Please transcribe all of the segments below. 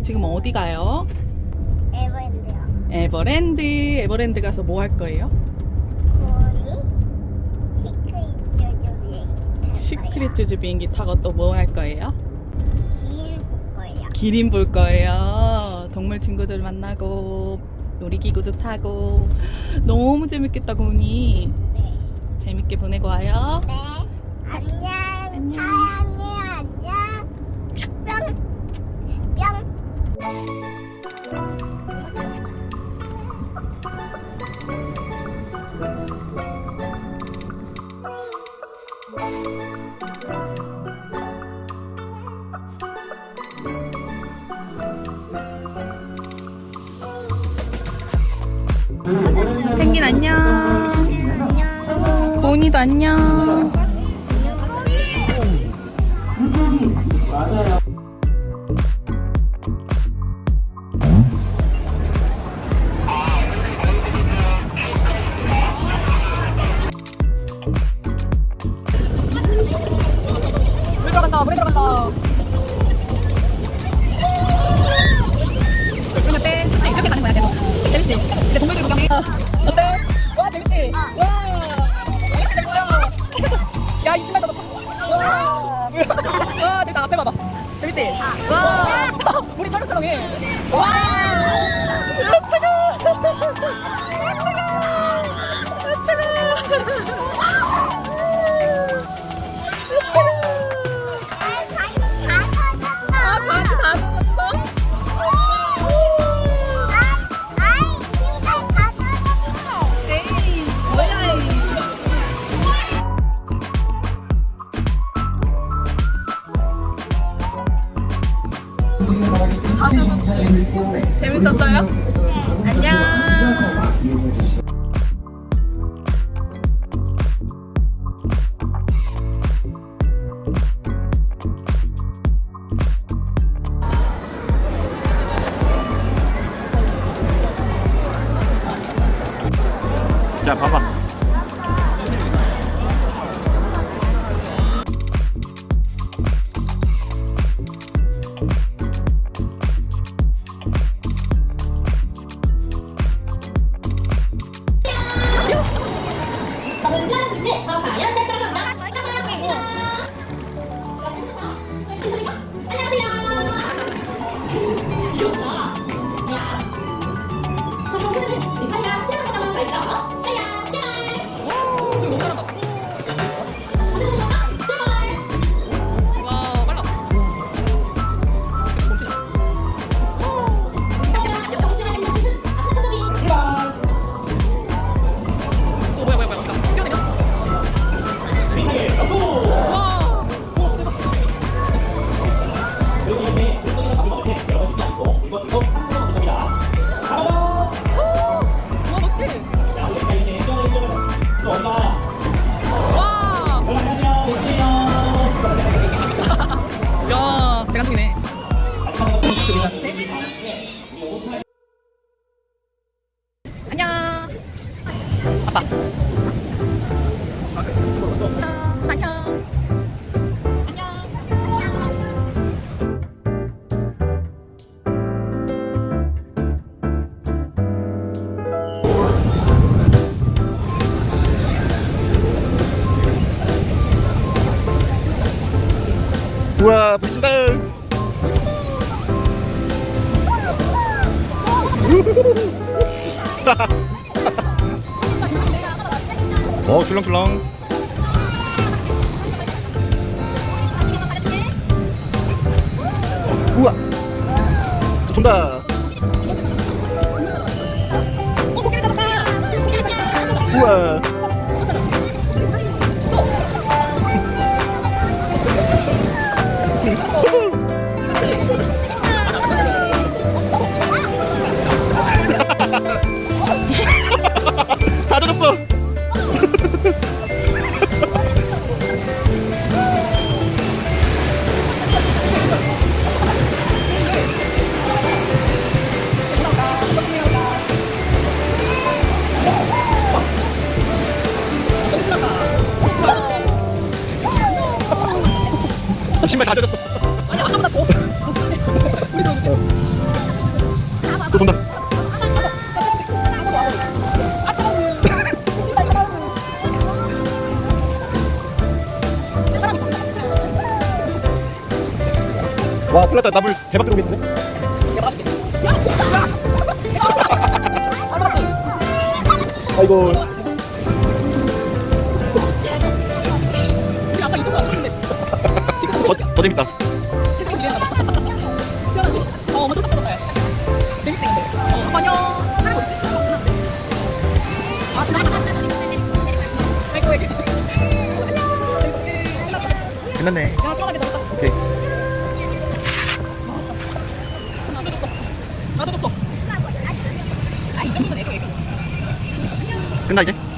고은이 지금 어디 가요? 에버랜드요. 에버랜드. 에버랜드 가서 뭐 할 거예요? 고니 시크릿 조조비. 시크릿 주주 비행기 타고 또 뭐 할 거예요? 길볼 거예요. 기린 볼 거예요. 동물 친구들 만나고 놀이기구도 타고 너무 재밌겠다 고은이. 네. 재밌게 보내고 와요. 네. 안녕. 안녕. 안녕. 안녕. 고은이도 안녕. 와! 와, 재밌다. 앞에 봐봐. 재밌지? 와! 우리 촬영촬영해. 와! 아빠. 안녕. 안녕. 우와 부신다 출렁출렁. 우와. 돈다. 우와 신발 다 젖었어 아니, 아까보다 더. 우리도. 돈다. 와, 큰일 났다. 나물 대박! 아, 맞지? 아이고. 더, 더 재밌다. 세상에 미래나 봐. 편하지? 어, 먼저 딱 들었다. 재밌지, 근데. 어, 안녕. 아이고, 애기. 끝났네. 야, 시원하게 잡았다. 오케이. 맞아줬어. 맞아줬어. 아, 이 정도는 애교, 애교. 끝나 이제?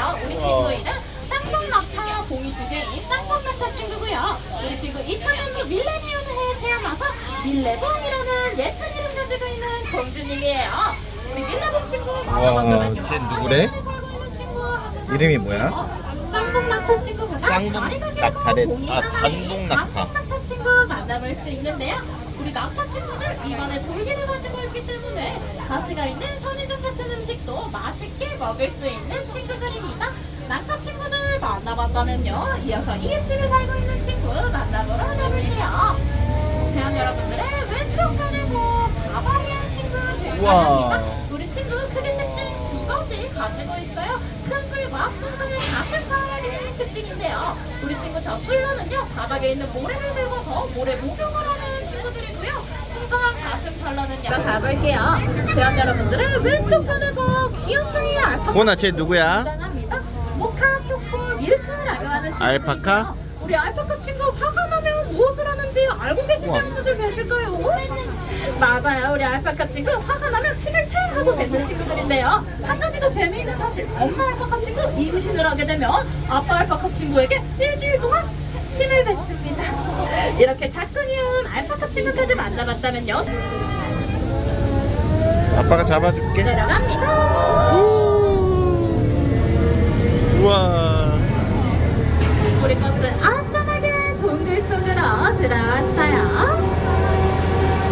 살펴볼게요. 우리 친구 이름 쌍봉낙타 공이 두 개인 쌍봉낙타 친구고요. 우리 친구 2000년도 밀레니엄에 태어나서 밀레봉이라는 예쁜 이름 가지고 있는 공주님이에요. 우리 밀레봉 친구 와. 쟤 누구래? 이름이 뭐야? 쌍봉낙타 친구보다 쌍봉 낙타래. 공이 아, 하나인 단봉 낙타. 쌍봉낙타 친구 만나볼 수 있는데요. 우리 낙타 친구들 입안에 돌기를 가지고 있기 때문에 가시가 있는 선인장 같은 음식도 맛있게 먹을 수 있는 친구들입니다. 낙타 친구들 만나봤다면요. 이어서 이 집에 살고 있는 친구 만나보러 가볼게요. 대한 여러분들의 왼쪽 편에서 바바리안 친구 등장합니다. 우와. 우리 친구 크게 특징 두 가지 가지고 있어요. 큰 뿔과 풍성한 가슴 털이 특징인데요. 우리 친구 저 뿔로는요 바닥에 있는 모래를 들고서 모래 목욕을 하는 친구들이고요. 풍성한 가슴 털로는 여러 가볼게요. 대한 여러분들은 왼쪽 편에서 귀염둥이 알파카 고나, 쟤 누구야? 등장합니다. 모카 초코 밀크라고 하는 친구 알파카? 우리 알파카 친구 화가 나면 무엇을 하는지 알고 계신 우와. 분들 계실까요? 맞아요. 우리 알파카 친구 화가 나면 침을 팽 하고 뱉는 친구들인데요. 한 가지 더 재미있는 사실. 엄마 알파카 친구 임신을 하게 되면 아빠 알파카 친구에게 일주일 동안 침을 뱉습니다. 이렇게 귀여운 알파카 친구까지 만나봤다면요. 아빠가 잡아줄게. 내려갑니다. 우와. 우리 버스 안전하게 동굴 속으로 들어왔어요.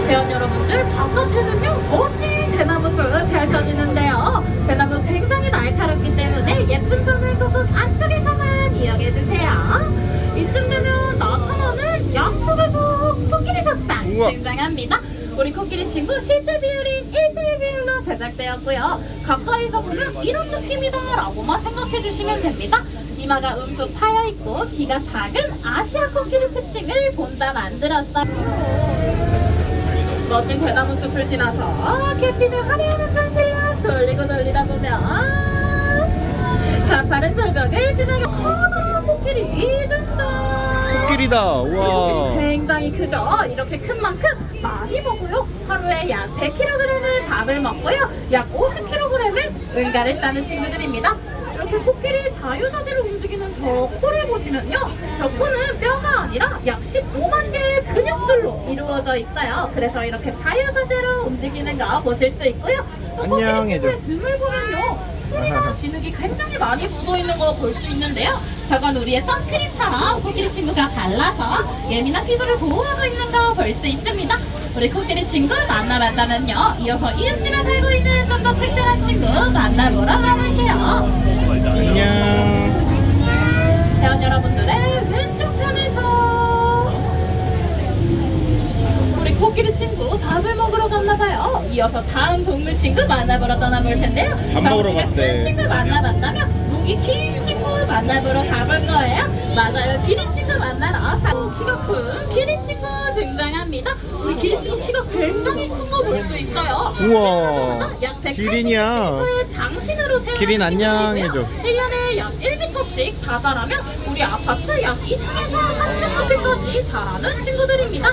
회원 여러분들 바깥에는요 멋진 대나무 숲 펼쳐지는데요. 대나무 굉장히 날카롭기 때문에 예쁜 손을 꼭 안쪽에서만 이용해주세요. 이쯤 되면 나타나는 양쪽에서 코끼리 석상 우와. 등장합니다. 우리 코끼리 친구 실제 비율인 1대1 비율로 제작되었고요. 가까이서 보면 이런 느낌이다 라고만 생각해 주시면 됩니다. 이마가 움푹 파여 있고 귀가 작은 아시아 코끼리 특징을 본다 만들었어요. 멋진 대나무 숲을 지나서 캡틴의 화려한 전실로 돌리고 돌리다 보면 가파른 절벽을 커다란 코끼리 든다. 코끼리다. 우와. 굉장히 크죠? 이렇게 큰 만큼 많이 먹어요. 하루에 약 100kg의 밥을 먹고요. 약 50kg의 응가를 싸는 친구들입니다. 이렇게 코끼리 자유자재로 움직이는 저 코를 보시면요. 저 코는 뼈가 아니라 약 15만 개의 근육들로 이루어져 있어요. 그래서 이렇게 자유자재로 움직이는 거 보실 수 있고요. 또 코끼리 안녕, 친구의 해줘. 등을 보면요. 털이나 진흙이 굉장히 많이 묻어 있는 거 볼 수 있는데요. 저건 우리의 선크림처럼 코끼리 친구가 발라서 예민한 피부를 보호하고 있는 거 볼 수 있습니다. 우리 코끼리 친구 만나봤다면요. 이어서 이웃집에 살고 있는 좀 더 특별한 친구 만나보러 가볼게요. 안녕. 대원 여러분들의 왼쪽 편에서 우리 코끼리 친구 밥을 먹으러 갔나봐요. 이어서 다음 동물 친구 만나보러 떠나볼 텐데요. 밥 먹으러 갔대. 큰 친구 만나봤다면 목이 긴 만나보러 가볼 거예요. 맞아요. 기린 친구 만나러 가- 오, 키가 큰 기린 친구 등장합니다. 우리 기린 친구 키가 굉장히 큰 거 볼 수 있어요. 우와. 약 180cm의 기린이야. 장신으로 태어난 기린 안녕 친구들이고요. 해줘. 1년에 약 1m씩 다 자라면 우리 아파트 약 2층에서 3층 높이까지 자라는 친구들입니다.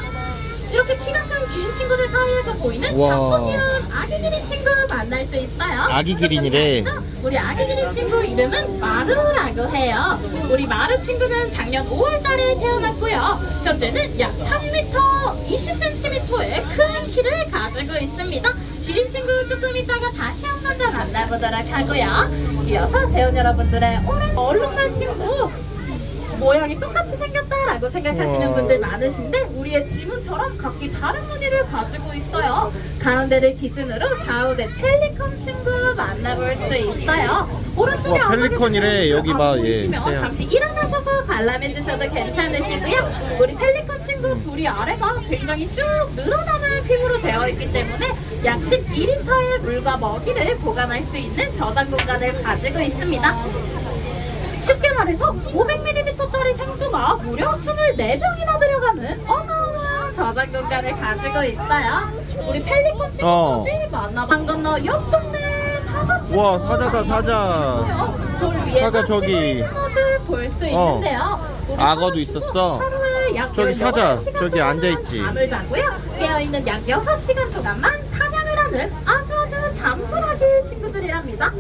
이렇게 키가 큰 기린 친구들 사이에서 보이는 우와. 작고 귀여운 아기 기린 친구 만날 수 있어요. 아기 기린이래. 우리 아기 기린 친구 이름은 마루라고 해요. 우리 마루 친구는 작년 5월 달에 태어났고요. 현재는 약 3m 20cm의 큰 키를 가지고 있습니다. 기린 친구 조금 이따가 다시 한 번 더 만나보도록 하고요. 이어서 대원 여러분들의 오랜 얼룩말 친구 모양이 똑같이 생겼다라고 생각하시는. 분들 많으신데 우리의 지문처럼 각기 다른 무늬를 가지고 있어요. 가운데를 기준으로 좌우대 첼리콘 친구 만나볼 수 있어요. 오른쪽에 우와, 펠리컨이래. 여기 봐, 얘, 보이시면 새야. 잠시 일어나셔서 관람해 주셔도 괜찮으시고요. 우리 펠리컨 친구 부리 아래가 굉장히 쭉 늘어나는 피부로 되어 있기 때문에 약 12리터의 물과 먹이를 보관할 수 있는 저장 공간을 가지고 있습니다. 쉽게 말해서 500ml 짜리 생수가 무려 24병이나 들어가는 어마어마한 저장 공간을 가지고 있어요. 우리 펠리콘 어. 친구까지 만나방 건너 옆 동네 사자 친구 우와, 사자다, 사자. 돌 위에 사자 저기. 볼수 어. 있는데요. 우리 악어도 사자 있었어. 친구 하루에 약 저기 18 사자, 시간 저기 동안 앉아있지. 잠을 자고요. 깨어있는 약 6시간 동안만 사냥을 하는 아주 아주 잠꾸러기 친구들이랍니다.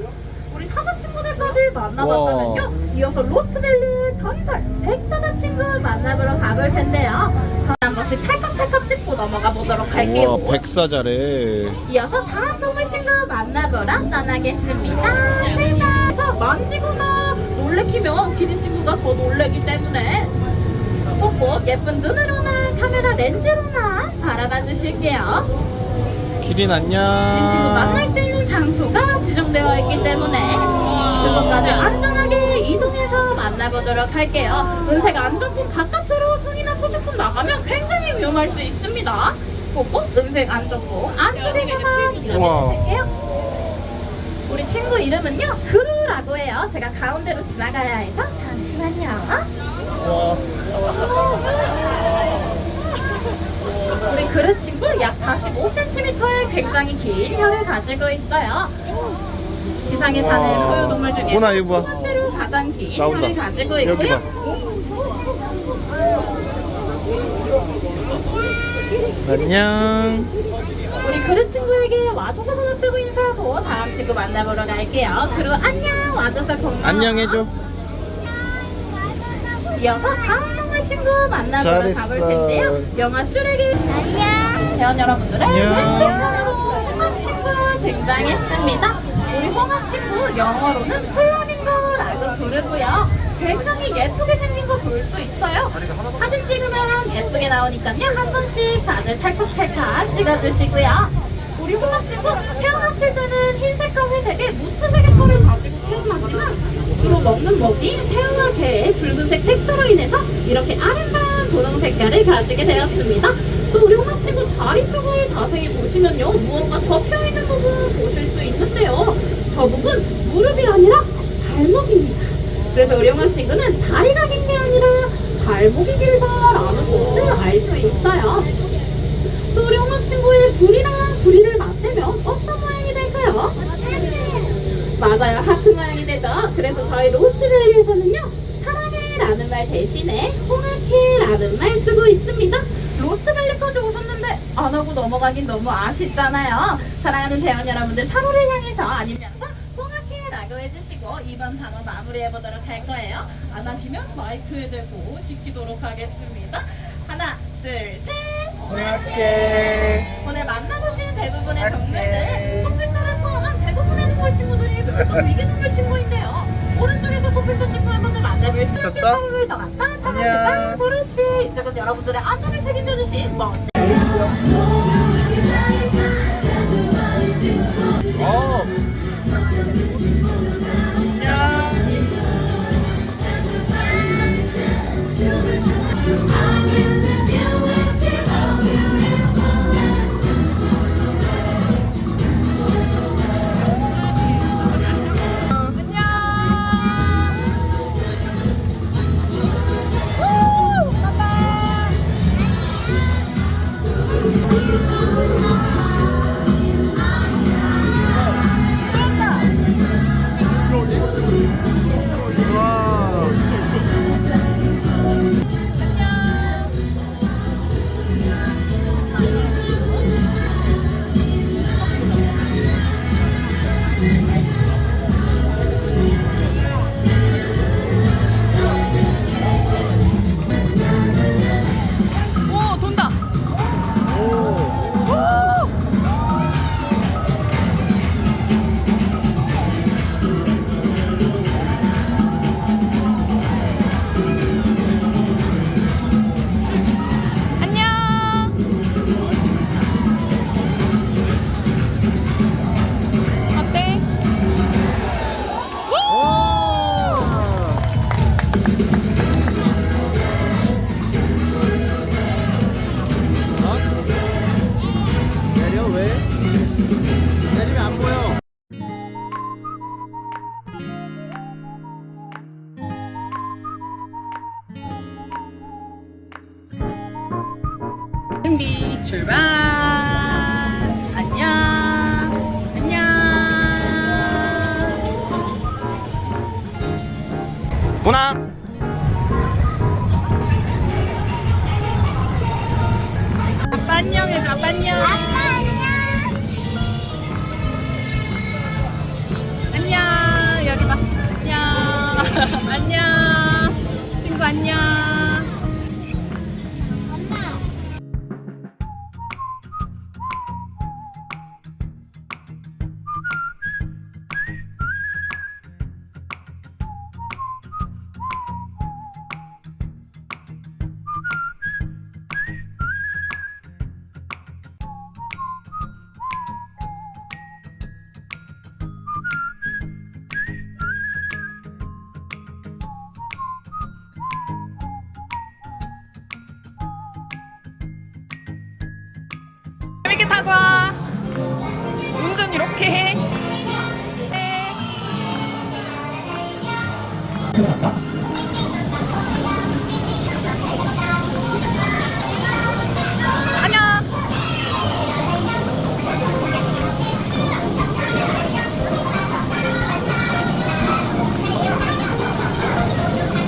우리 사자 친구들까지 만나봤다면요. 이어서 로트밸리 전설 백사자 친구 만나보러 가볼 텐데요. 전한 번씩 찰칵찰칵 찍고 넘어가 보도록 할게요. 우와, 백사자래. 이어서 다음 동물 친구 만나보러 떠나겠습니다. 출발! 그래서 만지거나 놀래키면 기린 친구가 더 놀래기 때문에 꼭꼭 예쁜 눈으로나 카메라 렌즈로나 바라봐 주실게요. 기린 기린 친구 안녕. 만날 수 있는 장소가 지정되어 있기 때문에 그것까지 안전하게 이동해서 만나보도록 할게요. 은색 안전문 바깥으로 손이나 소지품 나가면 굉장히 위험할 수 있습니다. 꼭꼭 은색 안전문 안쪽에서만 우와. 이동해주실게요. 우리 친구 이름은요 그루라고 해요. 제가 가운데로 지나가야 해서 잠시만요. 우리 그릇 친구 약 45cm의 굉장히 긴 혀를 가지고 있어요. 지상에 사는 와. 포유동물 중에 이거 봐. 두 번째로 가장 긴 나온다. 혀를 가지고 여기 있고요. 봐. 안녕. 우리 그릇 친구에게 와줘서 고맙다고 인사하고 다음 친구 만나보러 갈게요. 그리고 안녕 와줘서 고마워. 안녕해줘. 이어서 다음 동물 친구 만나보러 잘했어. 가볼 텐데요. 영화 슈렉의 안녕. 대원 여러분들의 안녕. 왼쪽으로 친구 등장했습니다. 홍합 친구 영어로는 플라밍고라고 부르고요. 굉장히 예쁘게 생긴 거 볼 수 있어요. 사진 찍으면 예쁘게 나오니까요. 한 번씩 다들 찰칵찰칵 찍어주시고요. 우리 홍합 친구 태어났을 때는 흰색과 회색의 무채색의 털을 가지고 태어났지만 주로 먹는 먹이 새우와 개의 붉은색 색소로 인해서 이렇게 아름다운 분홍 색깔을 가지게 되었습니다. 또 우리 홍합 친구 다리 쪽을 자세히 보시면요 무언가 접혀 있는 부분 보실 수 있는데요. 저 부분 무릎이 아니라 발목입니다. 그래서 홍합 친구는 다리가 긴 게 아니라 발목이 길다라는 것을 알 수 있어요. 또 홍합 친구의 불이랑 불이를 맞대면 어떤 모양이 될까요? 맞아요. 하트 모양이 되죠. 그래서 저희 로스트밸리에서는요. 사랑해라는 말 대신에 홍합해라는 말 쓰고 있습니다. 로스트밸리까지 오셨는데 안 하고 넘어가긴 너무 아쉽잖아요. 사랑하는 대원 여러분들 3월을 향해서 아니면 이번 단어 마무리해 보도록 할 거예요. 안 하시면 마이크에 대고 지키도록 하겠습니다. 하나, 둘, 셋. 이렇게. 오늘 만나보신 대부분의 동물들 코뿔소를 포함한 대부분의 동물 친구들이 물건 위기 동물 친구인데요. 오른쪽에서 코뿔소 친구 한 번도 만나볼 수 있었어? 사람을 더 많다. 안녕. 보르씨 이쪽은 여러분들의 안전을 책임져 주신 멋진 재밌게 타고 와. 운전 이렇게 해. 네. 안녕.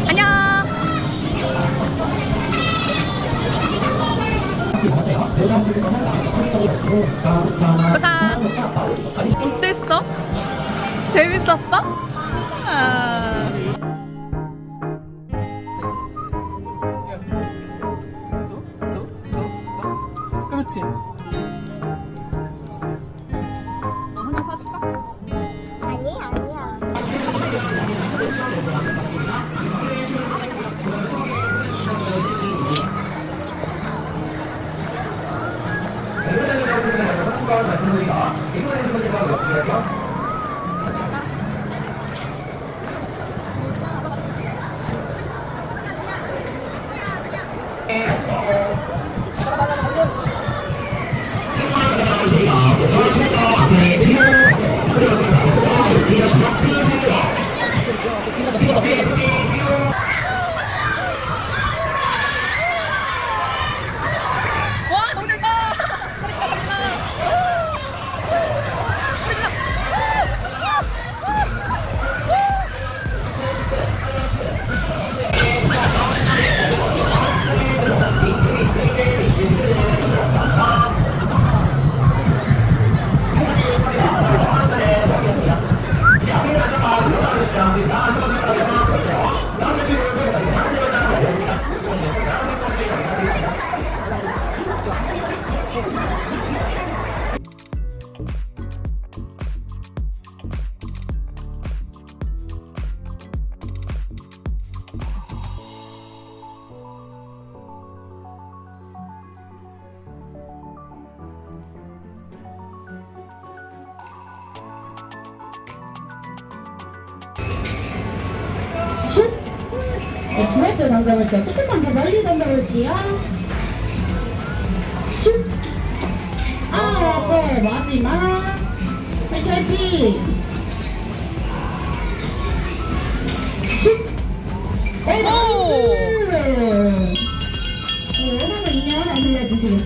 안녕. 가자. 어땠어? 재밌었어? 아. 그렇지.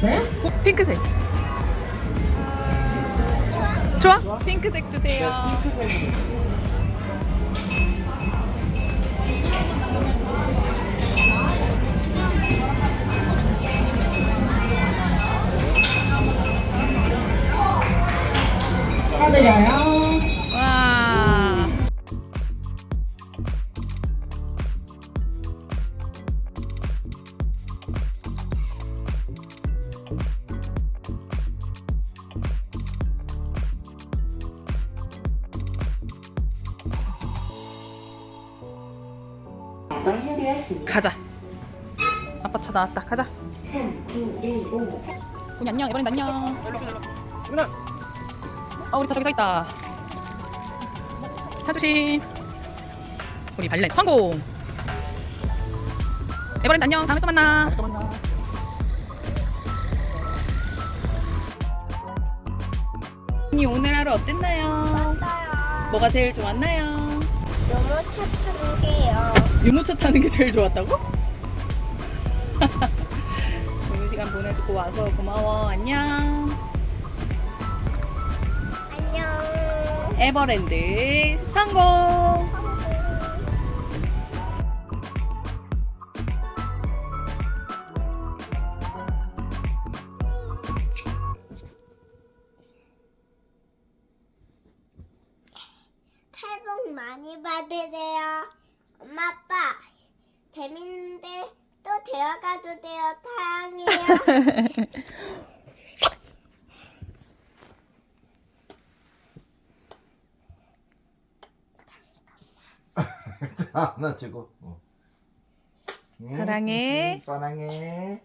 들려주시겠어요? 핑크색. 좋아? 핑크색 주세요. 축하드려요. 완료되었습니다. 가자. 아빠 차 나왔다. 가자. 3, 9, 1, 5. 우리 안녕. 이번엔 안녕. 어, 우리 차 저기 서 있다. 차 조심. 우리 발렌 성공. 에버랜드 안녕. 다음에 또 만나. 언니 오늘 하루 어땠나요? 맞아요. 뭐가 제일 좋았나요? 유모차 타는 게 제일 좋았다고? 좋은 시간 보내. 보내주고 와서 고마워. 안녕. 안녕. 에버랜드 성공. 새해 복 많이 받으세요. 엄마, 아빠. 재밌는데 또 데려가도 돼요. 사랑해요. 안아주고. 어. 응, 사랑해. 응, 사랑해.